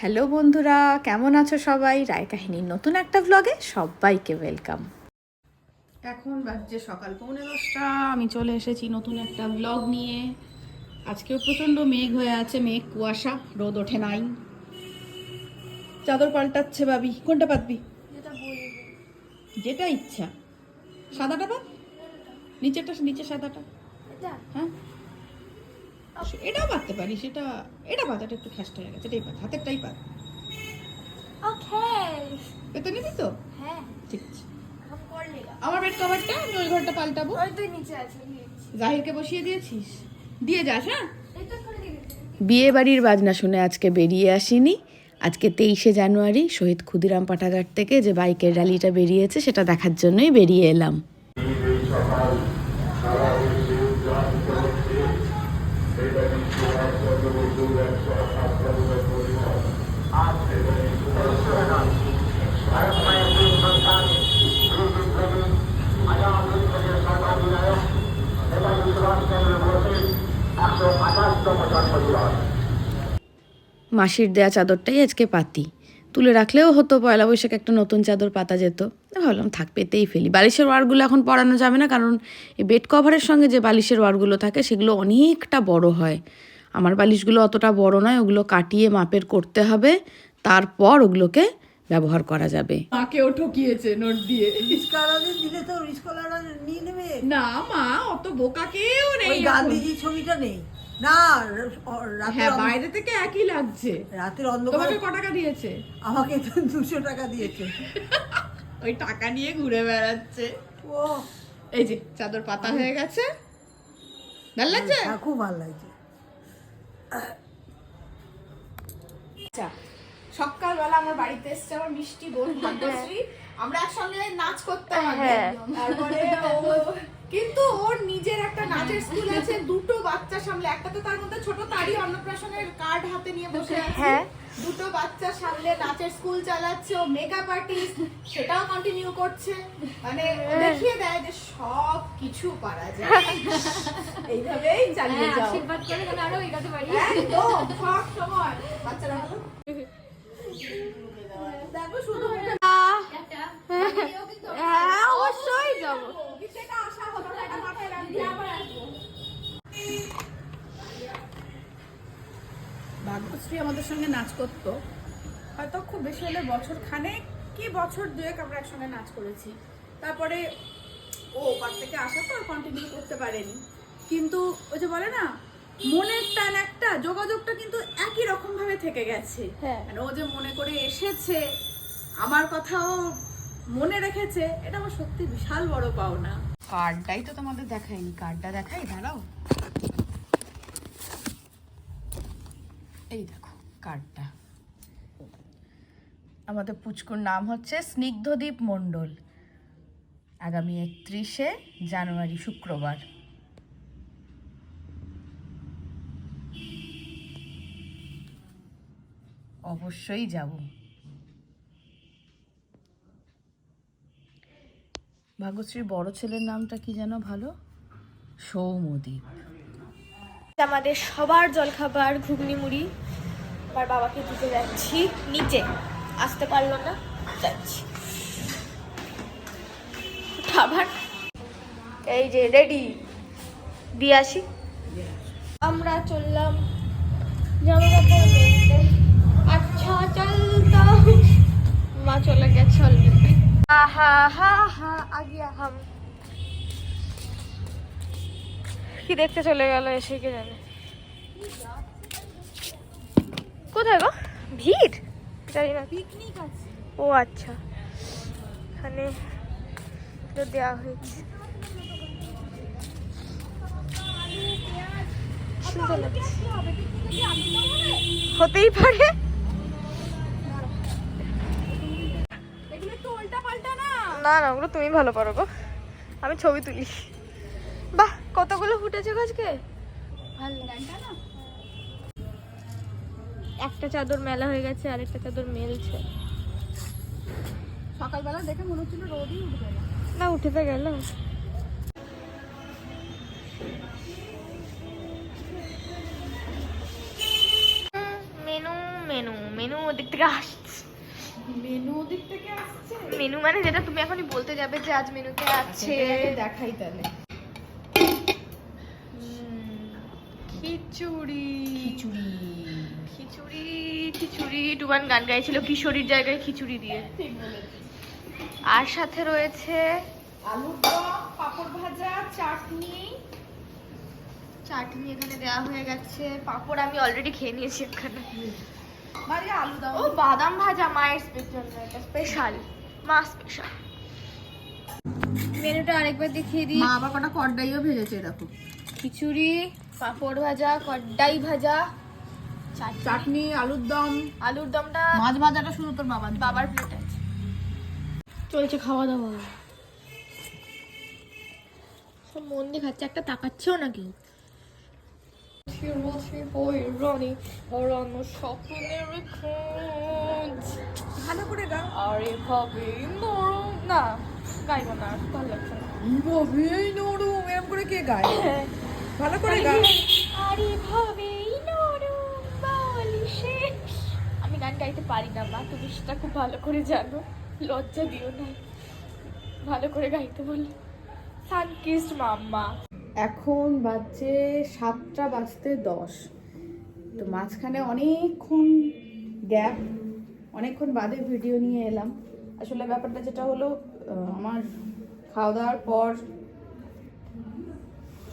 Hello বন্ধুরা কেমন আছো সবাই? রায় কাহিনীর নতুন একটা ব্লগে সবাইকে ওয়েলকাম এখন বাজছে সকাল পৌনে দশটা আমি চলে এসেছি নতুন একটা ব্লগ নিয়ে। আজকেও প্রচণ্ড মেঘ হয়ে আছে মেঘ কুয়াশা রোদ ওঠে নাই। চাদর পাল্টাচ্ছে ভাবি কোনটা পাতবি? যেটা ইচ্ছা। সাদাটা পাত? নিচেরটা নিচে সাদাটা। হ্যাঁ? এটাও পাততে পারি সেটা এটা পাত এটা একটু খাসটা হয়ে গেছে এটাই পাত হাতেরটাই পাত Okay. পেতে নিবি তো? হ্যাঁ। ঠিক আছে। আমার বেড কভারটা আমি ওই ঘরটা পাল্টাবো। ওই তুই নিচে আছে জাহিরকে বসিয়ে দিয়েছিস? দিয়ে যাস হ্যাঁ? বিয়ে বাড়ির বাজনা শুনে আজকে বেরিয়ে আসিনি। আজকে তেইশে জানুয়ারি শহীদ ক্ষুদিরাম পাঠাঘাট থেকে যে বাইকের র্যালিটা বেরিয়েছে সেটা দেখার জন্যই বেরিয়ে এলাম। মাসির দেয়া চাদরটাই আজকে পাতি। তুলে রাখলেও হতো পয়লা বৈশাখ একটা নতুন চাদর পাতা যেত। ভাবলাম থাক পেতেই ফেলি। বালিশের ওয়ারগুলো এখন পরানো যাবে না কারণ এই বেড কভারের সঙ্গে যে বালিশের ওয়ারগুলো থাকে সেগুলো অনেকটা বড় হয়। আমার বালিশগুলো অতটা বড় নয় ওগুলো কাটিয়ে মাপের করতে হবে। তারপর ওগুলোকে ব্যবহার করা যাবে। মাকেও ঠকিয়েছে নোট দিয়ে। দিলে তো নিয়ে নেবে। না মা অত বোকা কেউ নেই ওই গান্ধীজি ছবিটা নেই। না রাতের হ্যাঁ বাইরে থেকে একই লাগছে। রাতের অন্ধকার তোমাকে ক টাকা দিয়েছে? আমাকে তো দুশো টাকা দিয়েছে। ওই টাকা নিয়ে ঘুরে বেড়াচ্ছে। ও। এই যে চাদর পাতা হয়ে গেছে। ভালো লাগছে? হ্যাঁ, খুব ভালো লাগছে। আচ্ছা সকালবেলা আমার বাড়িতে এসছে আমার মিষ্টি বোন ভাগ্যশ্রী আমরা একসঙ্গে নাচ করতাম। তারপরে কিন্তু ওর নিজের একটা নাচের স্কুল আছে দুটো বাচ্চা সামলে একটা তো তার মধ্যে ছোট তারই অন্নপ্রাশনের কার্ড হাতে নিয়ে বসে আছে। দুটো বাচ্চা সামলে নাচের স্কুল চালাচ্ছে ও মেকআপ আর্টিস্ট সেটাও কন্টিনিউ করছে। মানে দেখিয়ে দেয় যে সব কিছু পারা যায়। এইভাবেই চালিয়ে যাও। আশীর্বাদ করে তাহলে আরও এগাতে পারি। একদম সব সময়। বাচ্চারা হলো দেখো শুধু হ্যাঁ। অবশ্যই যাব। ভাগ্যশ্রী আমাদের সঙ্গে নাচ করতো হয়তো খুব বেশি হলে বছর খানেক কি বছর দুয়েক আমরা একসঙ্গে নাচ করেছি তারপরে ও ওপার থেকে আসা তো আর কন্টিনিউ করতে পারেনি কিন্তু ওই যে বলে না মনের টান একটা যোগাযোগটা কিন্তু একই রকম ভাবে থেকে গেছে হ্যাঁ। মানে ও যে মনে করে এসেছে আমার কথাও মনে রেখেছে, এটা আমার সত্যি বিশাল বড় পাওনা। কার্ডটাই তো তোমাদের দেখাইনি কার্ডটা দেখাই, দাঁড়াও। এই দেখো, কার্ডটা। আমাদের পুচকুর নাম হচ্ছে স্নিগ্ধদীপ মণ্ডল। আগামী একত্রিশে জানুয়ারি, শুক্রবার। অবশ্যই যাব। ভাগ্যশ্রীর বড় ছেলের নামটা কি যেন ভালো? সৌমদ্বীপ আমাদের সবার জলখাবার ঘুগনি মুড়ি আমার বাবাকে দিতে যাচ্ছি। নিচে আসতে পারল না, যাচ্ছি। খাবার এই যে রেডি দিয়ে আসি। আমরা চললাম জামা কাপড় আচ্ছা চলতা মা চলে গেছে অলরেডি কি দেখতে চলে গেল এসে কে জানে। কোথায় গো? ভিড়? জানি না। পিকনিক আছে। ও আচ্ছা। এখানে দেওয়া হয়েছে। হতেই পারে। না না ওগুলো তুমি ভালো পারো গো। আমি ছবি তুলি। বাহ কতগুলো ফুটেছে আজকে? ভালো একটা চাদর মেলা হয়ে গেছে আর একটা চাদর মেলছে। সকালবেলা দেখে মনে হচ্ছিল রোদই উঠবে না। না উঠে তো গেল। মেনু মেনু মেনু ওদিক থেকে আসছে। মেনু দিক থেকে আসছে? মেনু মানে যেটা তুমি এখনই বলতে যাবে যে আজ মেনুতে আছে। দেখাই তাহলে। খিচুড়ি। খিচুড়ি। খিচুড়ি খিচুড়ি। টুবান গান গাইছিল কিশোরীর জায়গায় খিচুড়ি দিয়ে। আর সাথে রয়েছে দম পাপড় ভাজা চাটনি। চাটনি এখানে দেওয়া হয়ে গেছে। পাঁপড় আমি অলরেডি খেয়ে নিয়েছি এখানে। আলু ও বাদাম ভাজা মায়ের স্পেশাল এটা মা স্পেশাল মেনুটা আরেকবার দেখিয়ে দিই। মা আবার কটা কড়াইও ভেজেছে দেখো। খিচুড়ি পাঁপড় ভাজা কড্ডাই ভাজা চাটনি। চাটনি আলুর দম। আলুর দমটা মাছ ভাজাটা শুধু তোর বাবার বাবার প্লেট আছে। চলছে খাওয়া দাওয়া। সব মন দিয়ে খাচ্ছে একটা তাকাচ্ছেও না কেউ। ভালো করে গাও। আরে ভাবে নরম না গাইব না ভালো লাগছে না। এই নরম এরম করে কে গায়? ভালো করে গাও। আরে ভাবে নরম বালিশে। আমি গান গাইতে পারি না মা তুমি সেটা খুব ভালো করে জানো। লজ্জা দিও না। ভালো করে গাইতে বলি। সানকিস্ট মাম্মা। এখন বাজছে সাতটা বাজতে দশ। তো মাঝখানে অনেকক্ষণ গ্যাপ, অনেকক্ষণ বাদে ভিডিও নিয়ে এলাম। আসলে ব্যাপারটা যেটা হলো আমার খাওয়া দাওয়ার পর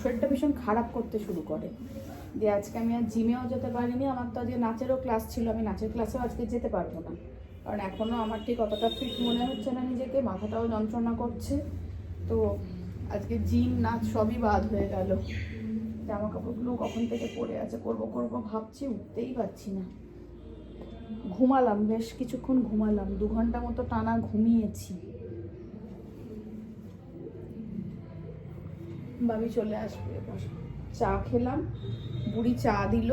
শরীরটা ভীষণ খারাপ করতে শুরু করে। দিয়ে আজকে আমি আর জিমেও যেতে পারিনি, আমার তো আজকে নাচেরও ক্লাস ছিল, আমি নাচের ক্লাসেও আজকে যেতে পারব না। কারণ এখনও আমার ঠিক অতটা ফিট মনে হচ্ছে না নিজেকে, মাথাটাও যন্ত্রণা করছে। তো আজকে জিম নাচ সবই বাদ হয়ে গেল। জামা কাপড়গুলো কখন থেকে পড়ে আছে, করব করব ভাবছি, উঠতেই পারছি না। ঘুমালাম, বেশ কিছুক্ষণ ঘুমালাম, দু ঘণ্টা মতো টানা ঘুমিয়েছি। বাবি চলে আসবে চা খেলাম, বুড়ি চা দিল।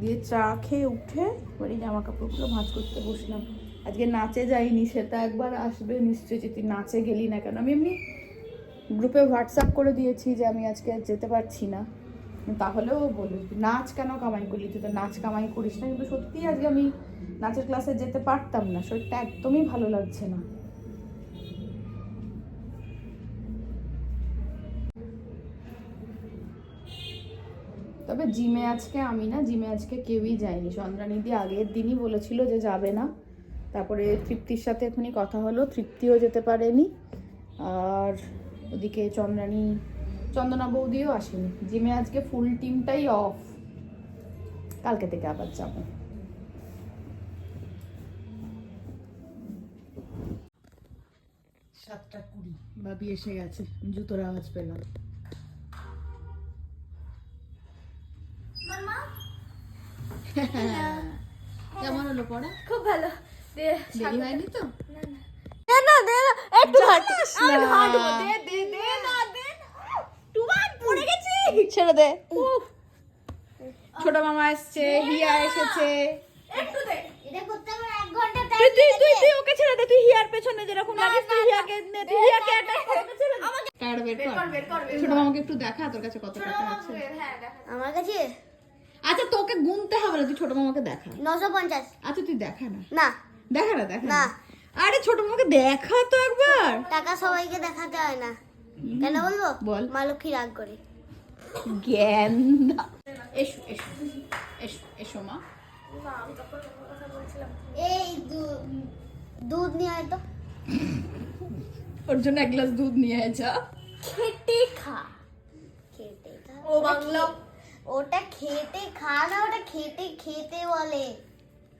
দিয়ে চা খেয়ে উঠে এবারে জামা কাপড়গুলো ভাঁজ করতে বসলাম। আজকে নাচে যাইনি, সেটা একবার আসবে নিশ্চয়ই যে তুই নাচে গেলি না কেন? আমি এমনি গ্রুপে হোয়াটসঅ্যাপ করে দিয়েছি যে আমি আজকে যেতে পারছি না। তাহলেও বলি নাচ কেন কামাই করলি তুই? তো নাচ কামাই করিস না। কিন্তু সত্যি আজকে আমি নাচের ক্লাসে যেতে পারতাম না। শরীরটা একদমই ভালো লাগছে না। তবে জিমে আজকে আমি না, জিমে আজকে কেউই যায়নি। চন্দ্রানিধি আগের দিনই বলেছিল যে যাবে না। তারপরে তৃপ্তির সাথে এখনই কথা হলো। তৃপ্তিও যেতে পারেনি। আর ওদিকে চন্দ্রানী চন্দনা বৌদিও আসেনি। জিমে আজকে ফুল টিমটাই অফ কালকে থেকে আবার যাব। সাতটা কুড়ি বাবি এসে গেছে জুতোর আওয়াজ পেলাম। কেমন হলো পড়া? খুব ভালো। দেরি হয়নি তো? না না। দে না একটু হাঁটু। আর না। হাঁটবো দে দে দে না দে টুবান পড়ে গেছি ছেড়ে দে। ছোট মামা এসছে হিয়া এসেছে। তুই তুই তুই তুই ওকে ছেড়ে দে তুই হিয়ার পেছনে যেরকম লাগিস তুই হিয়াকে নে তুই হিয়াকে অ্যাটাক ছেড়ে দে। কার্ড বের বের কর, কর। বের কর, বের ছোট মামাকে একটু দেখা তোর কাছে কত টাকা আছে? হ্যাঁ আমার কাছে? আচ্ছা তোকে গুনতে হবে না তুই ছোট মামাকে দেখা। নশো পঞ্চাশ। আচ্ছা তুই দেখা না। না। দেখা না দেখা না। না। আরে ছোট মামাকে দেখা তো একবার। টাকা সবাইকে দেখাতে হয় না। কেন বলব? বল। মা লক্ষ্মী রাগ করে। জ্ঞান এসো এসো এসো এসো মা। এই দুধ নিয়ে আয় তো। ওর জন্য এক গ্লাস দুধ নিয়ে আয় যা। খেটে খা। খেতে খা ও বাংলা। ওটা খেতে খা না ওটা খেতে খেতে বলে।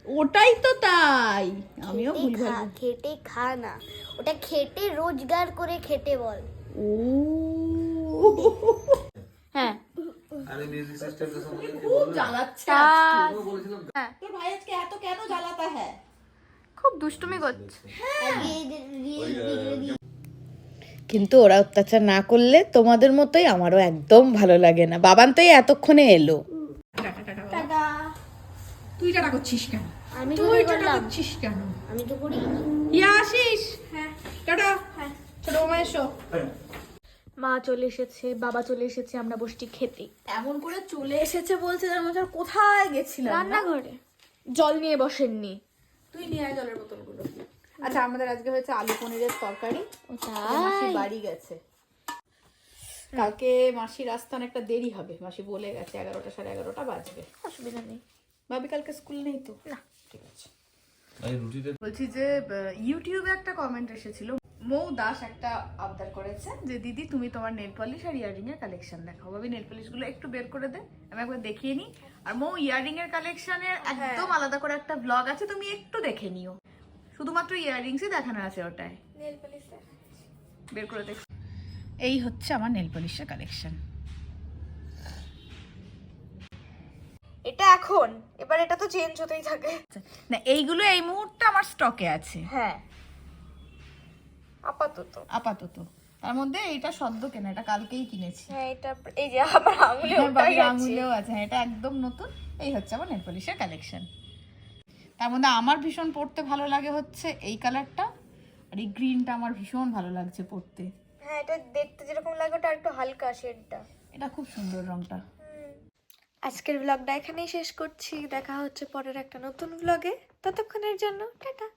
ওটাই তো তাই। আমিও খেটে ভুল খা খেটে খা না। ওটা খেটে রোজগার করে খেটে বল। ও। আরে মিউজিক সিস্টেমটা সম্বন্ধে কি খুব জ্বালাচ্ছে। বলেছিলাম। হ্যাঁ। তোর ভাই আজকে এত কেন জ্বালাতা হ্যাঁ খুব দুষ্টুমি করছে। রিল ভিডিও কিন্তু ওরা অত্যাচার না করলে তোমাদের মতোই আমারও একদম ভালো লাগে না। বাবান তো এই এতক্ষণে এলো। তুই টাটা করছিস কেন? আমি তো তুই টাটা করছিস কেন? আমি তো করি। ইয়া আসিস? হ্যাঁ। টাটা। ছোট মামা এসো। মা চলে এসেছে বাবা চলে এসেছে আমরা বসছি খেতে। এমন করে চলে এসেছে বলছে যেন মনে কোথায় গেছিলাম রান্নাঘরে। জল নিয়ে বসেননি। তুই নিয়ে আয় জলের বোতলগুলো। আচ্ছা আমাদের আজকে হয়েছে আলু পনিরের তরকারি? মাসি বাড়ি গেছে। কালকে মাসির আসতে অনেকটা দেরি হবে। মাসি বলে গেছে এগারোটা সাড়ে এগারোটা বাজবে। অসুবিধা নেই। ভাবি কালকে স্কুল নেই তো? না। ঠিক আছে। বলছি যে ইউটিউবে একটা কমেন্ট এসেছিল। মৌ দাস একটা আবদার করেছে যে দিদি তুমি তোমার নেল পলিশ আর ইয়ারিং এর কালেকশন দেখাও। ভাবি নেল পলিশগুলো একটু বের করে দে আমি একবার দেখিয়ে নিই। আর মৌ ইয়ারিং এর কালেকশনের একদম আলাদা করে একটা ব্লগ আছে তুমি একটু দেখে নিও। শুধুমাত্র ইয়ারিংসই দেখানো আছে ওটায়। নেল পলিশ বের করে দেখ এই হচ্ছে আমার নেল পলিশের কালেকশন এটা এখন এবার এটা তো চেঞ্জ হতেই থাকে। না এইগুলো এই মুহূর্তে আমার স্টকে আছে। হ্যাঁ। আপাতত। আপাতত। তার মধ্যে এইটা সদ্য কেনা এটা কালকেই কিনেছি। হ্যাঁ এটা এই যে আমার আঙুলে হ্যাঁ, ওটাই আছে আঙুলেও আছে। হ্যাঁ, এটা একদম নতুন। এই হচ্ছে আমার নেল পলিশের কালেকশন তার মধ্যে আমার ভীষণ পড়তে ভালো লাগে হচ্ছে এই কালারটা আর এই গ্রিনটা আমার ভীষণ ভালো লাগছে পড়তে। হ্যাঁ এটা দেখতে যেরকম লাগে ওটা একটু হালকা শেডটা। এটা খুব সুন্দর রংটা। আজকের ব্লগটা এখানেই শেষ করছি। দেখা হচ্ছে পরের একটা নতুন ব্লগে ততক্ষণের জন্য টাটা।